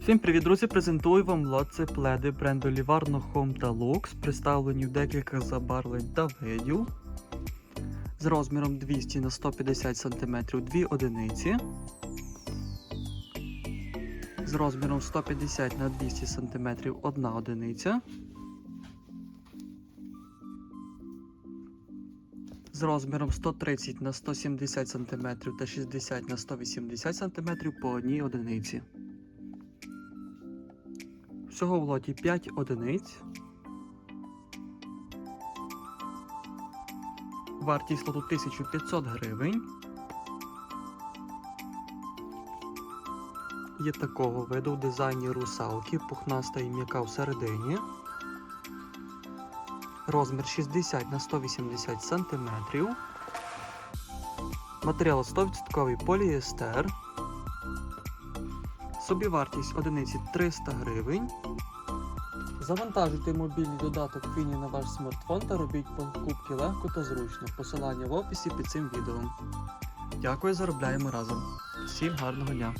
Всім привіт, друзі! Презентую вам лоци пледи бренду Livarno Home та Lux, представлені в декілька забарвлень та видів. З розміром 200 на 150 см 2 одиниці. З розміром 150 на 200 см 1 одиниця. З розміром 130 на 170 см та 60 на 180 см по одній одиниці. Всього в лоті 5 одиниць. Вартість лоту 1500 гривень. Є такого виду в дизайні русалки, пухнаста і м'яка всередині. Розмір 60 на 180 см. Матеріал 100% поліестер. Собівартість одиниці 300 гривень. Завантажуйте мобільний додаток Фіні на ваш смартфон та робіть покупки легко та зручно. Посилання в описі під цим відео. Дякую, заробляємо разом. Всім гарного дня!